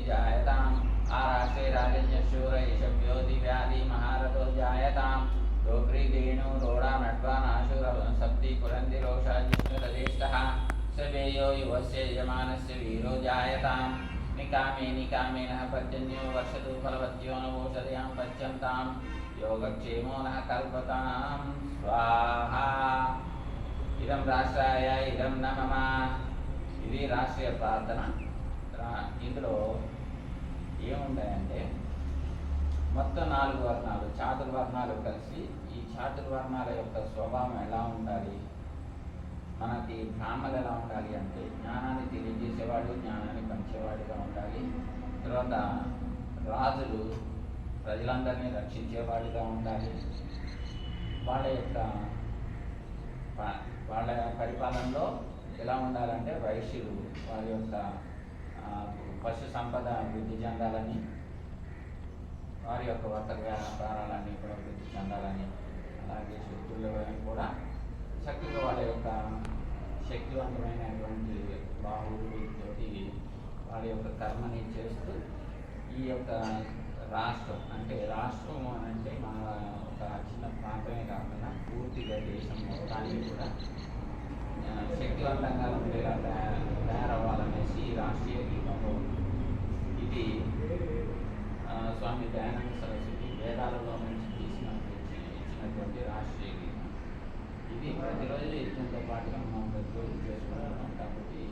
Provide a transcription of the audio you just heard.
जायताम्। आराष्ट्रे राजन्यशूर एषव्यो दिव्यादि महारथो जायताम् डोक्री वेणु रोडा नट्वा नाशूर सप्ति कुरन्ति रोषाजिष्णुरदेष्टः सवेयो युवस्य यजमानस्य वीरो जायताम्। निकामे निकामेनः पर्जन्यो वर्षतु फलवत्यो न ओषधयां योगक्षेमो नः कल्पतां स्वाहा। इदं राष्ट्राय, इदं न मम इति राष्ट्रीयप्रार्थना ఇందులో ఏముంటాయంటే మొత్తం నాలుగు వర్ణాలు చాతుర్వర్ణాలు కలిసి ఈ చాతుర్వర్ణాల యొక్క స్వభావం ఎలా ఉండాలి? మనకి బ్రాహ్మలు ఎలా ఉండాలి అంటే జ్ఞానాన్ని తెలియజేసేవాడు జ్ఞానాన్ని పంచేవాడిగా ఉండాలి. తర్వాత రాజులు ప్రజలందరినీ రక్షించేవాడిగా ఉండాలి. వాళ్ళ యొక్క వాళ్ళ పరిపాలనలో ఎలా ఉండాలంటే వైశ్యులు వారి యొక్క పశు సంపద అభివృద్ధి చెందాలని వారి యొక్క వర్తక వ్యాపారాలన్నీ కూడా అభివృద్ధి చెందాలని అలాగే శక్తులు కూడా చక్కగా వాళ్ళ యొక్క శక్తివంతమైనటువంటి బాహువులతోటి వాళ్ళ యొక్క కర్మని చేస్తూ ఈ యొక్క రాష్ట్రం అంటే రాష్ట్రం అని అంటే మన ఒక చిన్న ప్రాంతమే కాకుండా పూర్తిగా దేశం మొత్తానికి కూడా శక్తివంతంగా ఉండేలా తయారవ్వాలనేసి రాష్ట్రీయ గీతంలో నుంచి రాజశేఖర్ ఇది ప్రతిరోజు ఇష్టంతో పాటుగా మనం ప్రతిరోజు చేసుకుంటున్నాం కాబట్టి